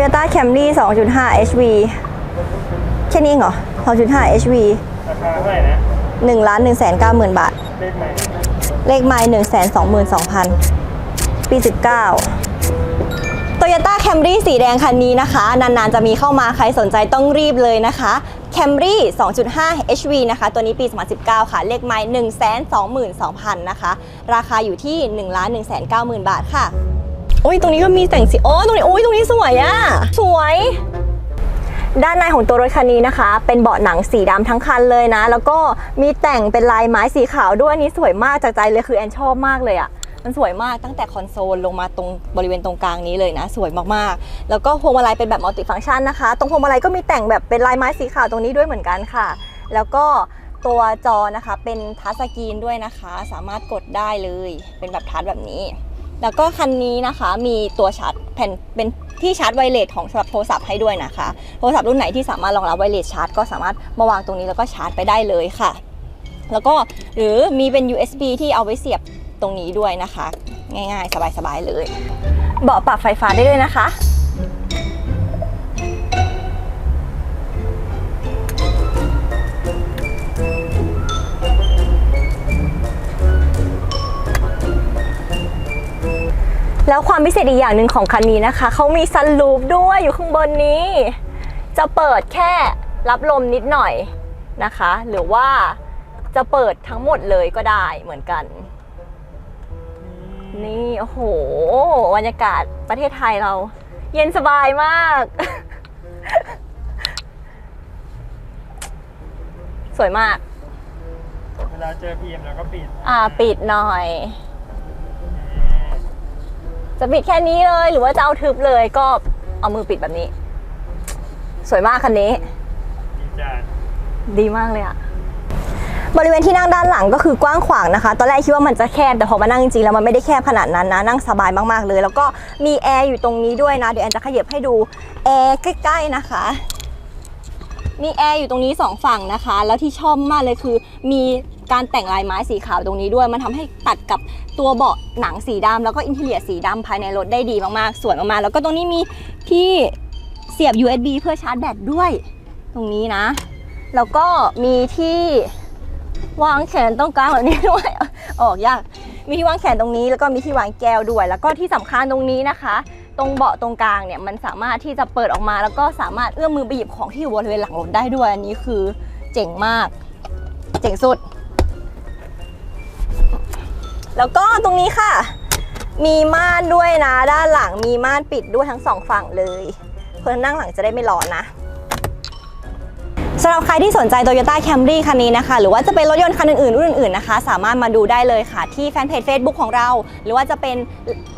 Toyota Camry 2.5 HV แค่นี้เองเหรอ 2.5 HV ราคาเท่าไหร่นะ1ล้าน1แสน9หมื่นบาท เลขไหนเลขไมล์1 2 2 2 0 0 0 ปี 19 Toyota Camry สีแดงคันนี้นะคะ นานๆ จะมีเข้ามาใครสนใจต้องรีบเลยนะคะ Camry 2.5 HV นะคะ ตัวนี้ปี 2019 ค่ะ เลขไมล์1 2 2 2 0 0 0 นะคะ ราคาอยู่ที่ 1 1 9 0 0 0บาทค่ะ โอ้ยตรงนี้ก็มีแต่งสีโอ้ยตรงนี้โอ้ยตรงนี้สวยอะสวย ด้านในของตัวรถคันนี้นะคะ เป็นเบาะหนังสีดำทั้งคันเลยนะ แล้วก็มีแต่งเป็นลายไม้สีขาวด้วยอันนี้สวยมากจากใจเลยคือแอนชอบมากเลยอะ่ะมันสวยมากตั้งแต่คอนโซลลงมาตรงบริเวณตรงกลางนี้เลยนะ สวยมากๆ แล้วก็พวงมาลัยเป็นแบบมัลติฟังก์ชันนะคะ ตรงพวงมาลัยก็มีแต่งแบบเป็นลายไม้สีขาวตรงนี้ด้วยเหมือนกันค่ะ แล้วก็ตัวจอนะคะเป็นทัชสกรีนด้วยนะคะ สามารถกดได้เลยเป็นแบบทัชแบบนี้ แล้วก็คันนี้นะคะมีตัวชาร์จแผ่นเป็นที่ชาร์จไวเลสของสำหรับโทรศัพท์ให้ด้วยนะคะ โทรศัพท์รุ่นไหนที่สามารถรองรับไวเลสชาร์จก็สามารถมาวางตรงนี้แล้วก็ชาร์จไปได้เลยค่ะ แล้วก็หรือมีเป็น USB ที่เอาไว้เสียบตรงนี้ด้วยนะคะ ง่ายๆ สบายๆเลย เบาะปรับไฟฟ้าได้ด้วยนะคะ แล้วความพิเศษอีกอย่างหนึ่งของคันนี้นะคะ เขามีซันรูฟด้วยอยู่ข้างบนนี้ จะเปิดแค่รับลมนิดหน่อยนะคะ หรือว่าจะเปิดทั้งหมดเลยก็ได้เหมือนกัน นี่โอ้โหบรรยากาศประเทศไทยเรา เย็นสบายมาก สวยมาก เวลาเจอ PM เราก็ปิด อ่าปิดหน่อย จะปิดแค่นี้เลย หรือว่าจะเอาทึบเลยก็เอามือปิดแบบนี้ สวยมากคันนี้ดีจัดดีมากเลยอะบริเวณที่นั่งด้านหลังก็คือกว้างขวางนะคะ ตอนแรกคิดว่ามันจะแคบแต่พอมานั่งจริงๆแล้วมันไม่ได้แคบขนาดนั้นนะ นั่งสบายมากๆเลย แล้วก็มีแอร์อยู่ตรงนี้ด้วยนะ เดี๋ยวแอนจะขยับให้ดูแอร์ใกล้ๆนะคะมีแอร์อยู่ตรงนี้สองฝั่งนะคะ แล้วที่ชอบมากเลยคือ มี การแต่งลายไม้สีขาวตรงนี้ด้วย มันทำให้ตัดกับตัวเบาะหนังสีดำแล้วก็อินเท i รียสีดำภายในรถได้ดีมากๆ สวยมากๆ แล้วก็ตรงนี้มีที่เสียบ USB เพื่อชาร์จแบตด้วย ตรงนี้นะ แล้วก็มีที่วางแขนตรงกลางแบบนี้ด้วย ออกยาก มีที่วางแขนตรงนี้ แล้วก็มีที่วางแก้วด้วย แล้วก็ที่สำคัญตรงนี้นะคะ ตรงเบาะตรงกลางเนี่ยมันสามารถที่จะเปิดออกมา แล้วก็สามารถเอื้อมมือไปหยิบของที่อยู่บริเวณหลังรถได้ด้วย อันนี้คือเจ๋งมาก เจ๋งสุด แล้วก็ตรงนี้ค่ะ มีม่านด้วยนะ ด้านหลังมีม่านปิดด้วยทั้งสองฝั่งเลยคนนั่งหลังจะได้ไม่ร้อนนะสำหรับใครที่สนใจ Toyota Camry คันนี้นะคะ หรือว่าจะเป็นรถยนต์คันอื่นๆรุ่นอื่นๆนะคะ สามารถมาดูได้เลยค่ะ ที่แฟนเพจ Facebook ของเรา หรือว่าจะเป็น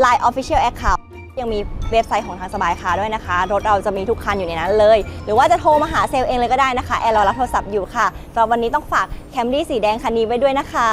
Line Official Account ยังมีเว็บไซต์ของทางสบายคาร์ด้วยนะคะ รถเราจะมีทุกคันอยู่ในนั้นเลย หรือว่าจะโทรมาหาเซลเองเลยก็ได้นะคะ แอร์รอรับโทรศัพท์อยู่ค่ะสำหรับวันนี้ต้องฝาก Camry สีแดงคันนี้ไว้ด้วยนะคะ